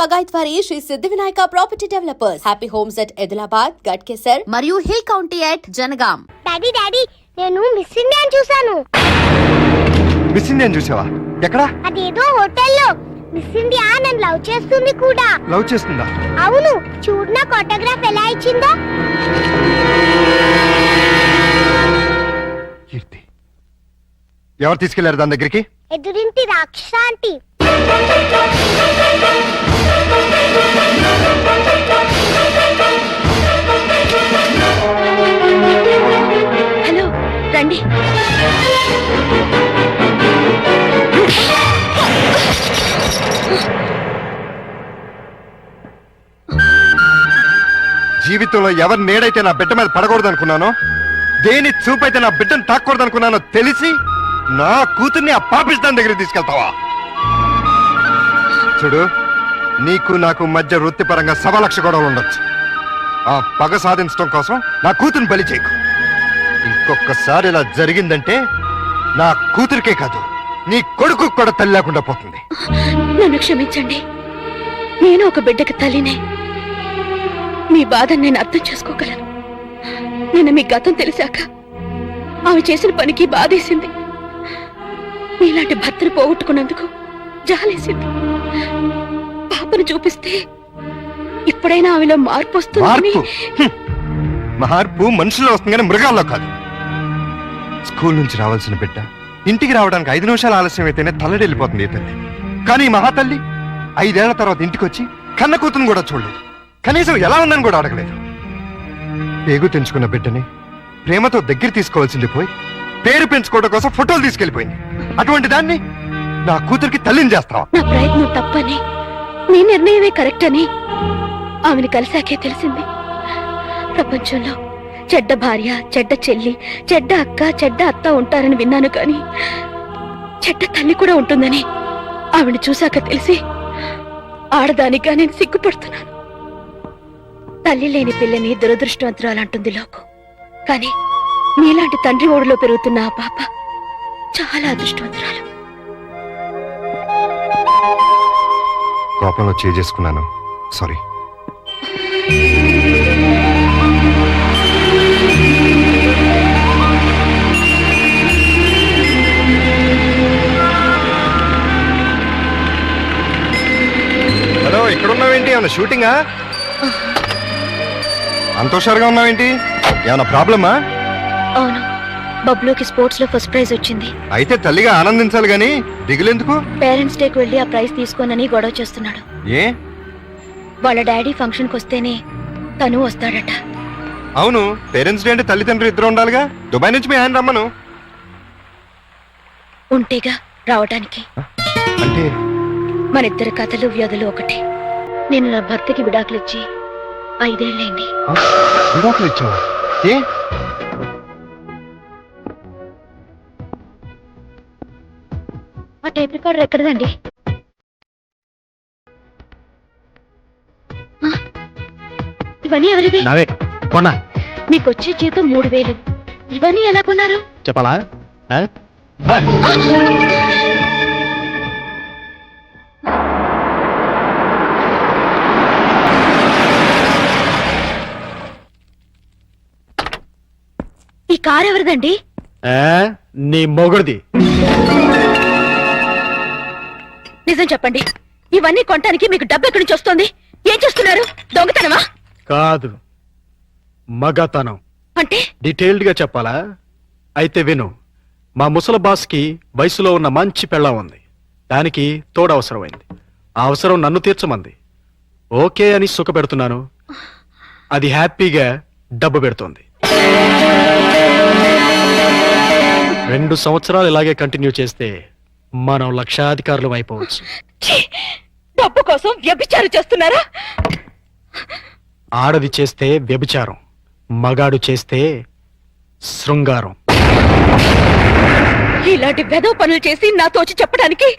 బగాయత్ వారి Sri Siddhi Vinayaka property developers. Happy homes at Edulabad Ghatkesar మరియు hill county at Jangaon daddy daddy నేను miss ఇండియాని చూసాను miss Indian చూసావా ఎక్కడా? అదేదో హోటల్లో. మిస్ ఇండియా నన్ను లవ్ చేస్తుంది కూడా. లవ్ చేస్తుందా? అవును చూడు నాకు ఆటోగ్రాఫ్ ఎలా ఇచ్చిందో. కీర్తి. ఎవరు తీసుకెళ్ళారు దాని దగ్గరికి? ఎదురింటి రాక్షసాంటి. హలో రండి. జీవితంలో ఎవరి నేడైతే నా బిడ్డ మీద పడకూడదు అనుకున్నానో దేని చూపైతే నా బిడ్డను తాకూడదు అనుకున్నానో తెలిసి నా కూతుర్ని ఆ పాపిస్తాన్ దగ్గరికి తీసుకెళ్తావా? చూడు నీకు నాకు మధ్య వృత్తిపరంగా సవా లక్ష గొడవలు ఉండొచ్చు. ఆ పగ సాధించడం కోసం నా కూతురు బలి చేయకు. ఇంకొకసారి ఇలా జరిగిందంటే నా కూతురికే కాదు నీ కొడుకు కూడా తల్లి లేకుండా పోతుంది. నన్ను క్షమించండి. నేను ఒక బిడ్డకి తల్లినే. మీ బాధను నేను అర్థం చేసుకోగలను. నేను మీ గతం తెలిసాక ఆమె చేసిన పనికి బాధేసింది. మీలాంటి భర్తను పోగొట్టుకున్నందుకు జాలేసింది. పాపను చూపిస్తే ఇప్పుడైనా ఆమెలో మార్పు వస్తుందని మార్పు? హ్మ్. మార్పు మనుషుల్లో వస్తుంది కానీ మృగాల్లో కాదు. స్కూల్ నుంచి రావాల్సిన బిడ్డ. ఇంటికి రావడానికి ఐదు నిమిషాలు ఆలస్యం అయితేనే తల్లడెళ్ళిపోతుంది ఈ తల్లి కానీ ఈ మహాతల్లి ఐదేళ్ళ తర్వాత ఇంటికి వచ్చి కన్న కూతురు కూడా చూడలేదు. కనీసం ఎలా ఉందని కూడా అడగలేదు. పేగు తెంచుకున్న బిడ్డని ప్రేమతో దగ్గర తీసుకోవాల్సింది పోయి పేరు పెంచుకోవడం కోసం ఫోటోలు తీసుకెళ్ళిపోయింది అటువంటి దాన్ని నా కూతురికి తల్లిని చేస్తావా? నా ప్రయత్నం తప్పని. నీ నిర్ణయమే కరెక్ట్ అని ఆమెను కలిసాకే తెలిసింది. ప్రపంచంలో చెడ్డ భార్య చెడ్డ చెల్లి చెడ్డ అక్క చెడ్డ అత్త ఉంటారని విన్నాను కానీ చెడ్డ తల్లి కూడా ఉంటుందని ఆవిడ చూశాక తెలిసి ఆడదానిగా నేను సిగ్గుపడుతున్నాను. తల్లి లేని పిల్లని దురదృష్టవంతురాలంటుంది లోకం. కానీ నీలాంటి తండ్రి ఓడిలో పెరుగుతున్న ఆ పాప చాలా అదృష్టవంతురాలు. కోపంలో చేసుకున్నాను. సారీ హలో ఇక్కడ ఉన్నావేంటి ఏమైనా షూటింగా? అంత హుషారుగా ఉన్నావేంటి? ఏమైనా ప్రాబ్లమా? అవును. బబ్లుకి స్పోర్ట్స్లో ఫస్ట్ ప్రైజ్ వచ్చింది. అయితే తల్లిగా ఆనందించాలి గాని దిగులెందుకు? పేరెంట్స్ డేకి వెళ్ళి ఆ ప్రైజ్ తీసుకోనని గొడవ చేస్తున్నాడు. ఏ? వాళ్ళ డాడీ ఫంక్షన్కి వస్తేనే తను వస్తాడట. అవును పేరెంట్స్ డే అంటే తల్లిదండ్రులు ఇద్దరు ఉండాలిగా? దుబాయ్ నుంచి మీ ఆయన రమ్మను. ఉంటేగా రావటానికి. అంటే? మన ఇద్దరి కథలు వ్యధలు ఒకటే. నేను నా భర్తకి విడాకులు ఇచ్చి ఐదేళ్ళైంది విడాకులు ఇచ్చావా ఏ? Tape recorder ఎక్కడదండి? ఆ, ఇవన్నీ ఎవరివి? నావే కొన్నా. మీకు వచ్చే జీతం మూడు వేలు. ఇవన్నీ ఎలా కొన్నారు? చెప్పాలా? ఆ? ఈ కార్ ఎవరిదండి? ఆ? నీ మొగుడిది. నిజం చెప్పండి. ఇవన్నీ కొనటానికి మీకు డబ్బు ఎక్కడి నుంచి వస్తుంది? ఏం చేస్తున్నారు? దొంగతనమా? కాదు. మగతనం. అంటే? డీటెయిల్డ్గా చెప్పాలా? అయితే విను. మా ముసల బాస్కి వయసులో ఉన్న మంచి పెళ్ళం ఉంది. దానికి తోడు అవసరమైంది. ఆ అవసరం నన్ను తీర్చమంది. ఓకే అని సుఖ పెడుతున్నాను. అది హ్యాపీగా డబ్బు పెడుతోంది. రెండు సంవత్సరాలు ఇలాగే కంటిన్యూ చేస్తే మనం లక్షాధికారులు అయిపోవచ్చు. ఛీ! డబ్బు కోసం వ్యభిచారం చేస్తున్నారా? ఆడది చేస్తే వ్యభిచారం మగాడు చేస్తే శృంగారం. ఇలాంటి వెధవ పనులు చేసి నాతో వచ్చి చెప్పడానికి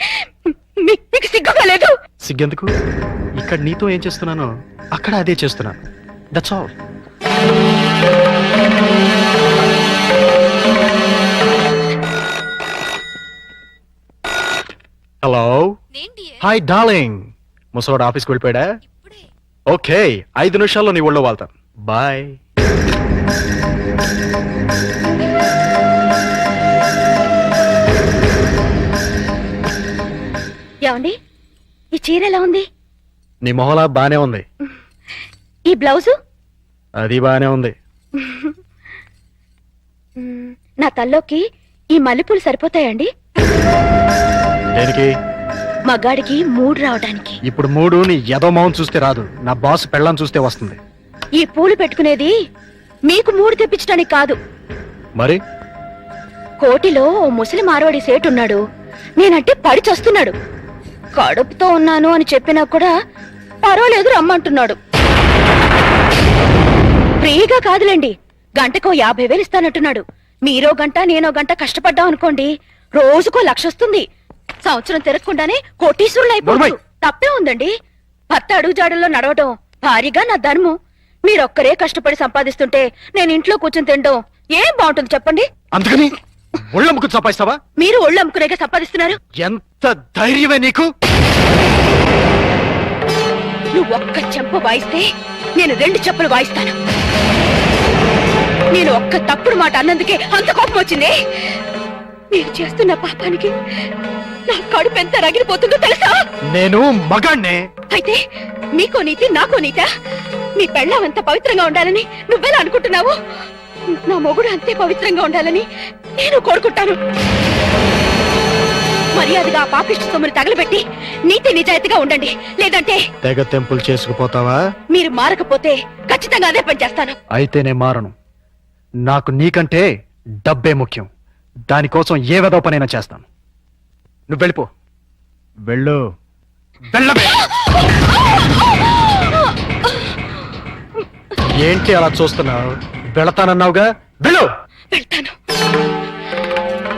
మీ- మీకు సిగ్గుగా లేదు? సిగ్గెందుకు? ఇక్కడ నీతో ఏం చేస్తున్నానో అక్కడ అదే చేస్తున్నాను. That's all hello hi darling ముసలోడు ఆఫీస్కి వెళ్ళిపోయాడా? ఓకే ఐదు నిమిషాల్లో నీ ఒళ్ళో వాళ్తాను బాయ్ ఏమండి? ఈ చీర ఎలా ఉంది? నీ మొహలా బానే ఉంది. ఈ బ్లౌజు? అది బానే ఉంది. నా తల్లోకి ఈ మల్లెపూలు సరిపోతాయండి? దేనికి? మగాడికి మూడు రావడానికి. ఇప్పుడు మూడు నీ ఎదో మొహం చూస్తే రాదు. నా బాస్ పెళ్ళం చూస్తే వస్తుంది. ఈ పూలు పెట్టుకునేది మీకు మూడు తెప్పించడానికి కాదు. మరి? కోటిలో ఓ ముసలి మార్వాడి సేటున్నాడు నేనంటే పడి చస్తున్నాడు. కడుపుతో ఉన్నాను అని చెప్పినా కూడా పర్వాలేదు రమ్మంటున్నాడు. ఫ్రీగా కాదులేండి. గంటకో యాభై వేలు ఇస్తానంటున్నాడు. మీరో గంట నేనో గంట కష్టపడ్డాం అనుకోండి రోజుకో లక్ష వస్తుంది సంవత్సరం తిరగకుండానే కోటీశ్వరులు అయిపోవచ్చు. నోర్మై. తప్పే ఉందండి. భర్త అడుగుజాడల్లో నడవడం భారీగా నా ధర్మం. మీరొక్కరే కష్టపడి సంపాదిస్తుంటే నేను ఇంట్లో కూర్చొని తినడం ఏం బాగుంటుంది చెప్పండి? అందుకని ఒళ్ళముకు చపాయిస్తావా మీరు ఒళ్ళు అమ్ముకునేగా సంపాదిస్తున్నారు? ఎంత ధైర్యమే నీకు? నువ్వు ఒక్క చెంప వాయిస్తే నేను రెండు చెప్పులు వాయిస్తాను. నేను ఒక్క తప్పుడు మాట అన్నందుకే అంత కోపం వచ్చింది. నేను చేస్తున్న పాపానికి నా కడుపు ఎంత రగిలిపోతుందో తెలుసా? నేను మగాణ్ణే. అయితే మీకో నీతి నాకో నీత? నీ పెళ్ళం ఎంత పవిత్రంగా ఉండాలని నువ్వెలా అనుకుంటున్నావు? నా మొగుడు అంతే పవిత్రంగా ఉండాలని నేను కోరుకుంటాను. మర్యాదగా ఆ పాపిష్టి సొమ్మును తగలబెట్టి నీతి నిజాయితీగా ఉండండి. లేదంటే తెగ తెంపులు చేసుకుపోతావా? మీరు మారకపోతే ఖచ్చితంగా అదే పని చేస్తాను. అయితేనే మారను. నాకు నీకంటే డబ్బే ముఖ్యం. దానికోసం ఏ వెదవ పనైనా చేస్తాను. నువ్వు వెళ్ళిపో. వెళ్ళు. వెళ్ళవే ఏంటి అలా చూస్తున్నావు? వెళతానన్నావుగా? వెళ్ళు. వెళ్తాను.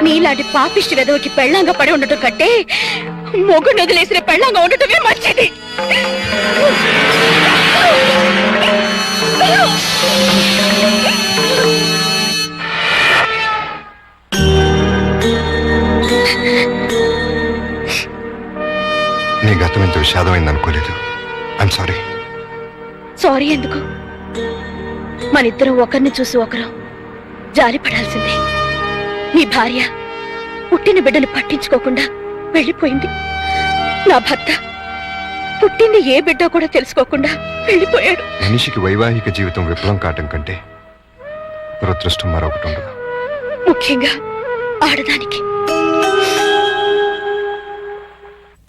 నీలాంటి పాపిష్టి వెదవకి పెళ్ళంగా పడి ఉండటం కంటే మొగుడు వదిలేసిన పెళ్ళంగా ఉండటమే మంచిది. విషాదమైంది అనుకోలేదు. ఐఎమ్ సారీ సారీ ఎందుకు? మన ఇద్దరం ఒకరిని చూసి ఒకరు జాలి పడాల్సిందే నీ భార్య పుట్టిన బిడ్డను పట్టించుకోకుండా వెళ్ళిపోయింది. నా భర్త పుట్టింది ఏ బిడ్డ కూడా తెలుసుకోకుండా వెళ్ళిపోయాడు. మనిషికి వైవాహిక జీవితం విప్లవం కావటం కంటే దురదృష్టం మరొకటి ఉండదు. ముఖ్యంగా ఆడదానికి.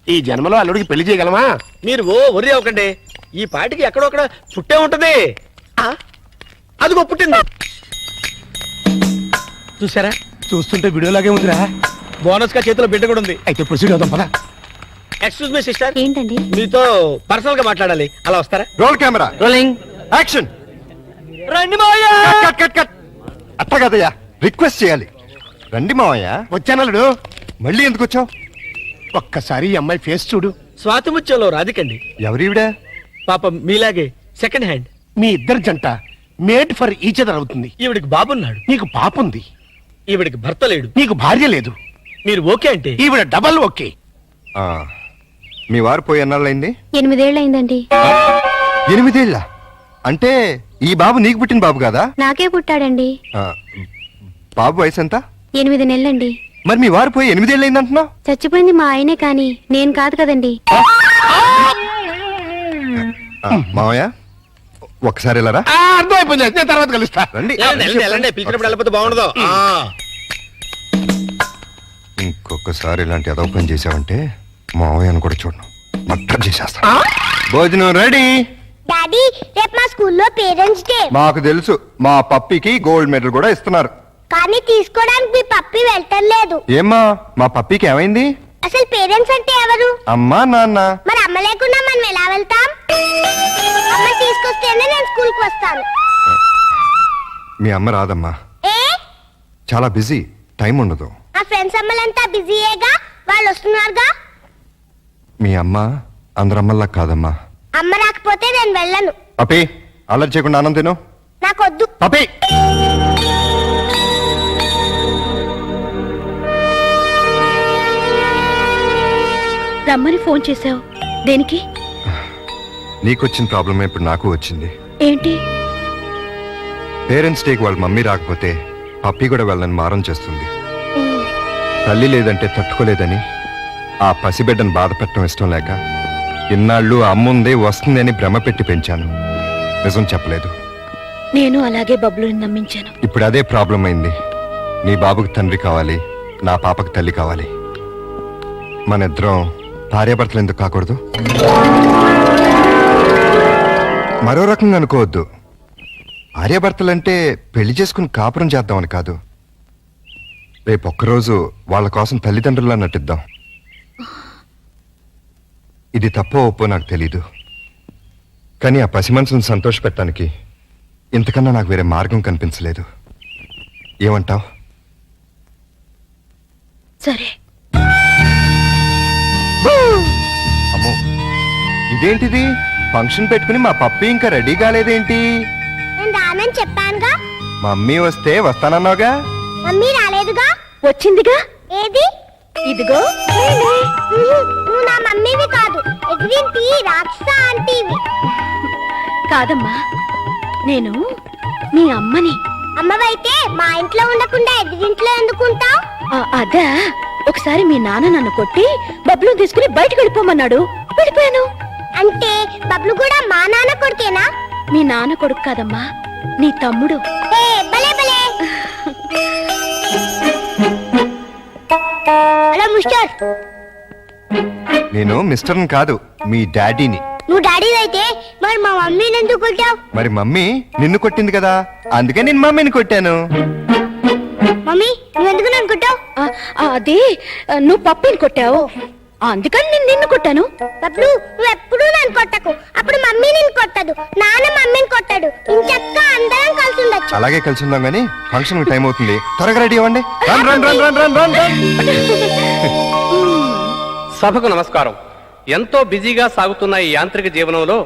ఈ జన్మలో అల్లుడికి పెళ్ళి చేయగలమా? మీరు ఓ worry అవ్వకండి. ఈ పాటికి ఎక్కడొక్కడ పుట్టే ఉంటది. ఆ? అదిగో పుట్టింది. చూసారా చూస్తుంటే వీడియోలాగే ఉందిరా. బోనస్గా చేతిలో బిడ్డ కూడా ఉంది. అయితే ప్రొసీడ్ అవుదాం పదా. ఎక్స్క్యూజ్ మీ సిస్టర్ ఏంటండి? మీతో పర్సనల్గా మాట్లాడాలి. అలా వస్తారా? రోల్ కెమెరా రోలింగ్ యాక్షన్ రండి మాయా కట్ కట్ కట్ అట్ట కదయ్యా. రిక్వెస్ట్ చేయాలి. రండి మావయ్య. వచ్చానల్లుడు మళ్ళీ ఎందుకు వచ్చావు? ఒక్కసారి ఈ అమ్మాయి ఫేస్ చూడు. స్వాతిముత్యంలో రాధికండి ఎవరివిడా? పాపం మీలాగే సెకండ్ హ్యాండ్ మీ ఇద్దరు జంట మేడ్ ఫర్ ఈచ్ అదర్ అవుతుంది. ఈవిడికి బాబున్నాడు. నీకు పాప ఉంది ఈవిడికి భర్త లేడు. నీకు భార్య లేదు. మీరు ఓకే అంటే? ఈవిడ డబల్ ఓకే. ఆ, మీ వారు పోయి ఎన్నాళ్ళైంది ఎనిమిదేళ్ళయిందండి. ఎనిమిదేళ్ళ? అంటే ఈ బాబు నీకు పుట్టిన బాబు కాదా? నాకే పుట్టాడండి. ఆ, బాబు వయసు ఎంత ఎనిమిది నెలలండి. మరి మీ వారు పోయి ఎనిమిదేళ్ళైంది అంటున్నావు చచ్చిపోయింది మా ఆయనే కాని నేను కాదు కదండి. మావయ్య ఒకసారి వెళ్ళరా? ఆ, అర్థమైపోయింది నేను తర్వాత కలుస్తా. రండి. వెళ్ళండి, వెళ్ళండి, వెళ్ళండి. పిలిచినప్పుడు వెళ్ళకపోతే బాగుండదు. ఆ. ఇంకొకసారి ఇలాంటి అదవ పని చేసావంటే మావయ్యను కూడా చూడను. మట్టం చేసేస్తా. భోజనం రెడీ. డాడీ రేపు మా స్కూల్లో పేరెంట్స్ డే. మాకు తెలుసు మా పప్పికి గోల్డ్ మెడల్ కూడా ఇస్తున్నారు. కానీ తీసుకోవడానికి మీ పప్పి వెళ్ళటం లేదు. ఏమ్మా మా పప్పికి ఏమైంది? అసలు పేరెంట్స్ అంటే ఎవరు? అమ్మా నాన్న. మరి అమ్మ లేకుండా మనం ఎలా వెళ్తాం? అమ్మ తీసుకొస్తేనే నేను స్కూల్కి వస్తాను. మీ అమ్మ రాదమ్మా. ఏ? చాలా బిజీ టైం ఉండదు. మా ఫ్రెండ్స్ అమ్మలంతా బిజీయేగా? వాళ్ళు వస్తున్నారుగా? మీ అమ్మ అందరమ్మల్లా కాదమ్మా. అమ్మ రాకపోతే నేను వెళ్ళను. పప్పి అల్లరి చేయకుండా ఆనంద్ తిను. నాకొద్దు. పప్పి! రమ్మని ఫోన్ చేశావు. దేనికి? నీకొచ్చిన ప్రాబ్లమే ఇప్పుడు నాకు వచ్చింది. ఏంటి? పేరెంట్స్ డేకి వాళ్ళ మమ్మీ రాకపోతే పప్పి కూడా వెళ్ళని మారం చేస్తుంది. తల్లి లేదంటే తట్టుకోలేదని ఆ పసిబిడ్డను బాధ పెట్టడం ఇష్టం లేక ఇన్నాళ్ళు అమ్ముంది వస్తుంది అని భ్రమ పెట్టి పెంచాను. నిజం చెప్పలేదు. నేను అలాగే బబ్లుని నమ్మించాను. ఇప్పుడు అదే ప్రాబ్లం అయింది. నీ బాబుకి తండ్రి కావాలి నా పాపకి తల్లి కావాలి. మన ఇద్దరం భార్యాభర్తలు ఎందుకు కాకూడదు? మరో రకంగా అనుకోవద్దు. భార్యాభర్తలంటే పెళ్ళి చేసుకుని కాపురం చేద్దామని కాదు. రేపు ఒక్కరోజు వాళ్ళ కోసం తల్లిదండ్రుల్లా నటిద్దాం. ఇది తప్పో ఒప్పో నాకు తెలీదు. కానీ ఆ పసి మనసును సంతోషపెట్టడానికి ఇంతకన్నా నాకు వేరే మార్గం కనిపించలేదు. ఏమంటావ్? సరే. ఇదేంటిది? ఫంక్షన్ పెట్టుకుని మా పప్పి ఇంకా రెడీ కాలేదేంటి? నేను రానని చెప్పానుగా. మమ్మీ వస్తే వస్తానన్నావుగా? మమ్మీ రాలేదుగా. వచ్చిందిగా? ఏది? ఇదిగో. నువ్వు నా మమ్మీవి కాదు. ఎగిరింటి రాక్షస ఆంటీవి. కాదమ్మా నేను మీ అమ్మని. అమ్మవైతే మా ఇంట్లో ఉండకుండా ఎదిరింట్లో ఎందుకుంటావు? ఆ, అదా ఒకసారి మీ నాన్న నన్ను కొట్టి బబ్లు తీసుకుని బయటకు వెళ్ళిపోమన్నాడు. వెళ్ళిపోయాను. అంటే బబ్లు కూడా మా నాన్న కొడుకేనా? మీ నాన్న కొడుకు కాదమ్మా నీ తమ్ముడు. ఏ భలే భలే. హలో మిస్టర్ నేను మిస్టర్ని కాదు మీ డాడీని. నువ్వు డాడీ అయితే మరి మా మమ్మీని ఎందుకు కొట్టావు? మరి మమ్మీ నిన్ను కొట్టింది కదా అందుకే నేను మమ్మీని కొట్టాను. మమ్మీ నువ్వు ఎందుకు నన్ను కొట్టావు? ఆ, ఆ, అది ఆ, నువ్వు పప్పిని కొట్టావు. అందుకని నేను నిన్ను కొట్టాను. బబ్లు నువ్వు ఎప్పుడూ నన్ను కొట్టకు. అప్పుడు మమ్మీ నిన్ను కొట్టదు. నాన్న మమ్మీని కొట్టాడు. ఇంచక్క అందరం కలిసి ఉండొచ్చు. అలాగే కలిసి ఉందాం కానీ ఫంక్షన్ టైం అవుతుంది. త్వరగా రెడీ అవ్వండి. Run run run run run run run. సభకు నమస్కారం. ఎంతో బిజీగా సాగుతున్న ఈ యాంత్రిక జీవనంలో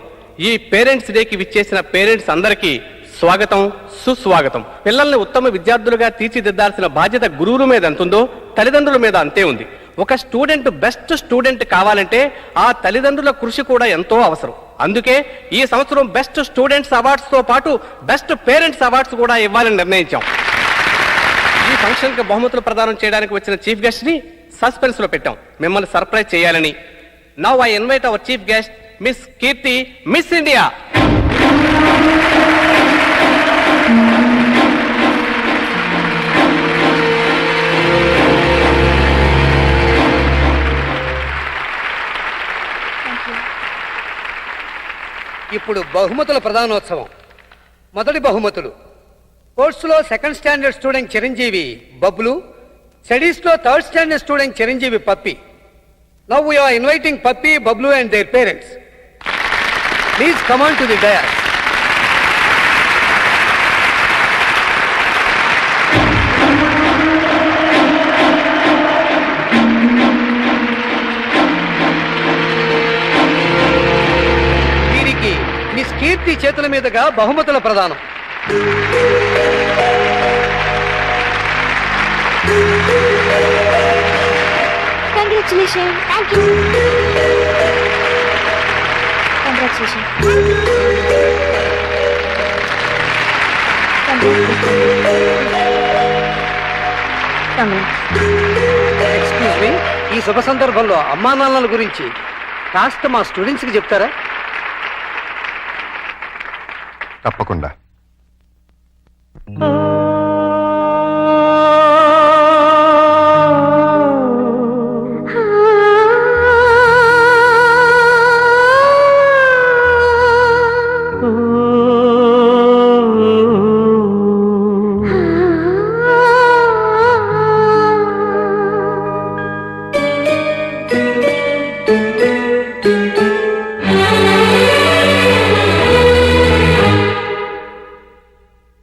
ఈ పేరెంట్స్ డేకి విచ్చేసిన పేరెంట్స్ అందరికీ స్వాగతం సుస్వాగతం. పిల్లల్ని ఉత్తమ విద్యార్థులుగా తీర్చిదిద్దాల్సిన బాధ్యత గురువుల మీద ఎంతుందో తల్లిదండ్రుల మీద అంతే ఉంది. ఒక స్టూడెంట్ బెస్ట్ స్టూడెంట్ కావాలంటే ఆ తల్లిదండ్రుల కృషి కూడా ఎంతో అవసరం. అందుకే ఈ సంవత్సరం బెస్ట్ స్టూడెంట్స్ అవార్డ్స్తో పాటు బెస్ట్ పేరెంట్స్ అవార్డ్స్ కూడా ఇవ్వాలని నిర్ణయించాం. ఈ ఫంక్షన్కి బహుమతులు ప్రదానం చేయడానికి వచ్చిన చీఫ్ గెస్ట్ని సస్పెన్స్లో పెట్టాం. మిమ్మల్ని సర్ప్రైజ్ చేయాలని. Now I invite our chief guest miss Keerthi miss India. ఇప్పుడు బహుమతుల ప్రధానోత్సవం. మొదటి బహుమతులు. స్పోర్ట్స్లో సెకండ్ స్టాండర్డ్ స్టూడెంట్ చిరంజీవి బబ్లు స్టడీస్లో third standard student Chiranjeevi Pappi. Now are inviting Pappi Bablu and their parents please come on to the dear Keerthi చేతుల మీదుగా బహుమతుల ప్రదానం. ఎక్స్క్యూజ్ మీ ఈ శుభ సందర్భంలో అమ్మా నాన్నల గురించి కాస్త మా స్టూడెంట్స్కి చెప్తారా? తప్పకుండా.